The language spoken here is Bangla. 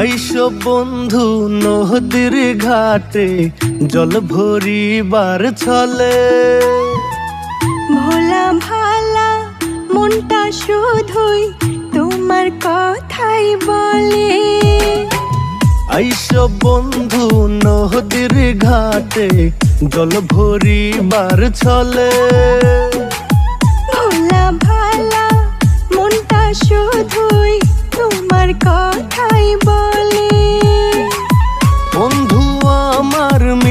আইসো বন্ধু নদীর ঘাটে জল ভরিবার ছলে। ভোলা ভালা মনটা শুধুই তোমার কথাই বলে। আইসো বন্ধু নদীর ঘাটে জল ভরিবার ছলে। ভোলা ভালা মনটা শুধুই তোমার কথাই বলে।